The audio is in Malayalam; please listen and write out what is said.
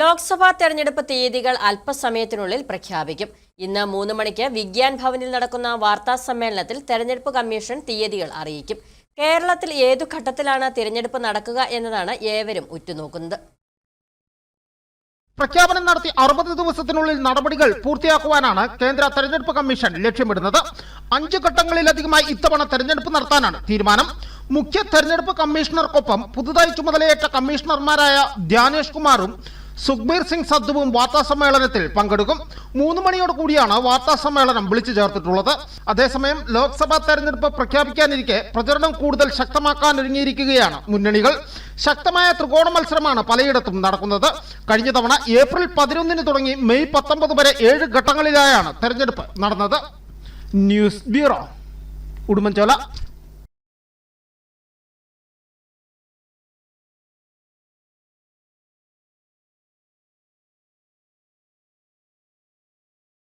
ലോക്സഭാ തെരഞ്ഞെടുപ്പ് തീയതികൾ അല്പസമയത്തിനുള്ളിൽ പ്രഖ്യാപിക്കും. ഇന്ന് മൂന്ന് മണിക്ക് വിഗ്യാൻ ഭവനിൽ നടക്കുന്ന വാർത്താ സമ്മേളനത്തിൽ തെരഞ്ഞെടുപ്പ് കമ്മീഷൻ തീയതികൾ അറിയിക്കും. കേരളത്തിൽ ഏതു ഘട്ടത്തിലാണ് തിരഞ്ഞെടുപ്പ് നടക്കുക എന്നതാണ് ഏവരും ഉറ്റുനോക്കുന്നത്. പ്രഖ്യാപനം നടത്തി അറുപത് ദിവസത്തിനുള്ളിൽ നടപടികൾ പൂർത്തിയാക്കുവാനാണ് കേന്ദ്ര തെരഞ്ഞെടുപ്പ് കമ്മീഷൻ ലക്ഷ്യമിടുന്നത്. അഞ്ച് ഘട്ടങ്ങളിലധികമായി ഇത്തവണ തെരഞ്ഞെടുപ്പ് നടത്താനാണ് തീരുമാനം. മുഖ്യ തെരഞ്ഞെടുപ്പ് കമ്മീഷണർക്കൊപ്പം പുതുതായി ചുമതലയേറ്റ കമ്മീഷണർമാരായ ധ്യാനേഷ് കുമാറും സുഖ്ബീർ സിംഗ് സദ്ദുവും വാർത്താ സമ്മേളനത്തിൽ പങ്കെടുക്കും. മൂന്ന് മണിയോട് കൂടിയാണ് വാർത്താ സമ്മേളനം വിളിച്ചു ചേർത്തിട്ടുള്ളത്. അതേസമയം ലോക്സഭാ തെരഞ്ഞെടുപ്പ് പ്രഖ്യാപിക്കാനിരിക്കെ പ്രചരണം കൂടുതൽ ശക്തമാക്കാൻ ഒരുങ്ങിയിരിക്കുകയാണ് മുന്നണികൾ. ശക്തമായ ത്രികോണ മത്സരമാണ് പലയിടത്തും നടക്കുന്നത്. കഴിഞ്ഞ തവണ ഏപ്രിൽ പതിനൊന്നിന് തുടങ്ങി മെയ് പത്തൊമ്പത് വരെ ഏഴ് ഘട്ടങ്ങളിലായാണ് തെരഞ്ഞെടുപ്പ് നടന്നത്. News bureau Udumbanchola.